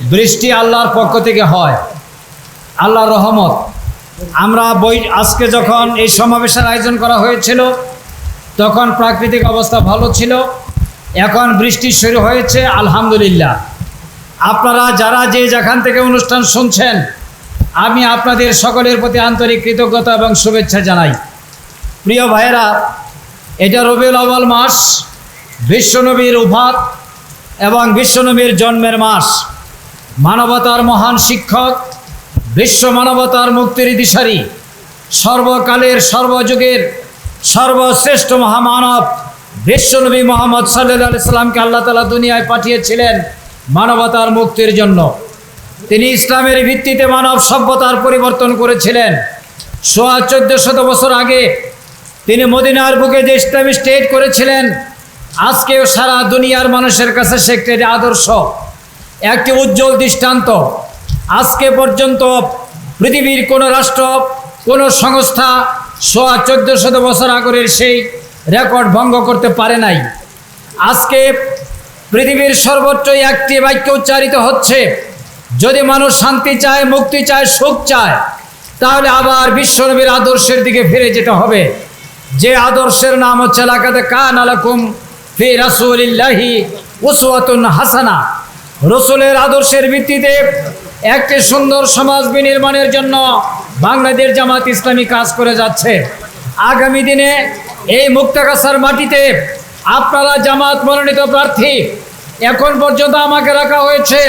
বৃষ্টি আল্লাহর পক্ষ থেকে হয়। আল্লাহর রহমত। আমরা বই, আজকে যখন এই সমাবেশের আয়োজন করা হয়েছিল, তখন প্রাকৃতিক অবস্থা ভালো ছিল। এখন বৃষ্টি শুরু হয়েছে, আলহামদুলিল্লাহ। আপনারা যারা যে যেখান থেকে অনুষ্ঠান শুনছেন, আমি আপনাদের সকলের প্রতি আন্তরিক কৃতজ্ঞতা এবং শুভেচ্ছা জানাই। প্রিয় ভাইয়েরা, এটা রবিউল আউয়াল মাস, বিশ্বনবীর উভাত এবং বিশ্বনবীর জন্মের মাস। মানবতার মহান শিক্ষক, বিশ্ব মানবতার মুক্তির দিশারি, সর্বকালের সর্বযুগের সর্বশ্রেষ্ঠ মহামানব বিশ্বনবী মোহাম্মদ সাল্লাহ ইসলামকে আল্লাহ তালা দুনিয়ায় পাঠিয়েছিলেন মানবতার মুক্তির জন্য। তিনি ইসলামের ভিত্তিতে মানব সভ্যতার পরিবর্তন করেছিলেন। সোয়া চোদ্দ শত বছর আগে তিনি মদিনার বুকে যে ইসলামী স্টেট করেছিলেন, আজকেও সারা দুনিয়ার মানুষের কাছে সে একটি আদর্শ। একটি উজ্জ্বল দৃষ্টান্ত। আজকে পর্যন্ত পৃথিবীর কোনো রাষ্ট্র, কোনো সংস্থা সোয়া চোদ্দ শত বছর আগরের সেই রেকর্ড ভঙ্গ করতে পারে নাই। আজকে পৃথিবীর সর্বোচ্চ একটি বাক্য উচ্চারিত হচ্ছে, যদি মানুষ শান্তি চায়, মুক্তি চায়, সুখ চায়, তাহলে আবার বিশ্বনবীর আদর্শের দিকে ফিরে যেতে হবে। যে আদর্শের নাম হচ্ছে লাকাতে কান আলাকুম ফি রাসূলিল্লাহি উসওয়াতুন হাসানা। রসুলের আদর্শের ভিত্তিতে একটি সুন্দর সমাজ বিনির্মাণের জন্য বাংলাদেশ জামাত ইসলামী কাজ করে যাচ্ছে। আগামী দিনে এই মুক্তাকাশার মাটিতে আপনারা জামাত মনোনীত প্রার্থী এখন পর্যন্ত আমাকে রাখা হয়েছে।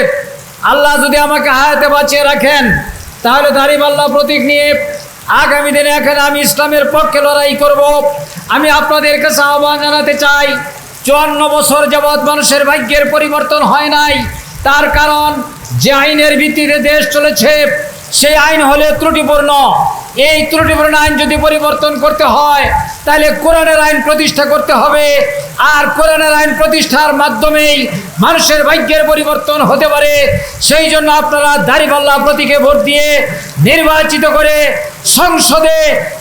আল্লাহ যদি আমাকে হায়াতে বাঁচিয়ে রাখেন, তাহলে দাড়িপাল্লা প্রতীক নিয়ে আগামী দিনে এখানে আমি ইসলামের পক্ষে লড়াই করব। আমি আপনাদের কাছে আহ্বান জানাতে চাই, চুয়ান্ন বছর যাবৎ মানুষের ভাগ্যের পরিবর্তন হয় নাই। তার কারণ যে আইনের ভিত্তিতে দেশ চলেছে, সেই আইন হলে ত্রুটিপূর্ণ। এই ত্রুটিপূর্ণ আইন যদি পরিবর্তন করতে হয়, তাহলে কোরআনের আইন প্রতিষ্ঠা করতে হবে। আর কোরআনের আইন প্রতিষ্ঠার মাধ্যমেই মানুষের ভাগ্যের পরিবর্তন হতে পারে। সেই জন্য আপনারা দাড়িপাল্লা প্রতীকে ভোট দিয়ে নির্বাচিত করে সংসদে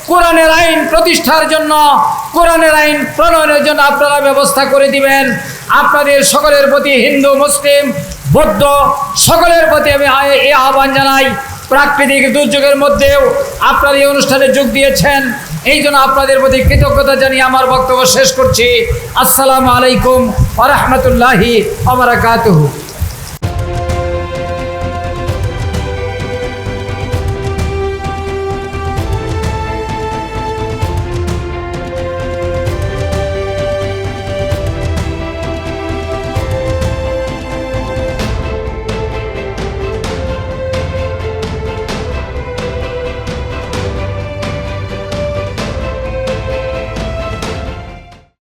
কোরআনের আইন প্রতিষ্ঠার জন্য, কোরআনের আইন প্রণয়নের জন্য আপনারা ব্যবস্থা করে দিবেন। আপনাদের সকলের প্রতি হিন্দু, মুসলিম বৌদ্ধ সকলের প্রতি আমি এ আহ্বান জানাই। প্রাকৃতিক দুর্যোগের মধ্যেও আপনার এই অনুষ্ঠানে যোগ দিয়েছেন। এই জন্য আপনাদের প্রতি কৃতজ্ঞতা জানিয়ে আমার বক্তব্য শেষ করছি। আসসালামু আলাইকুম আ রহমতুল্লাহি আবরাকাতুহু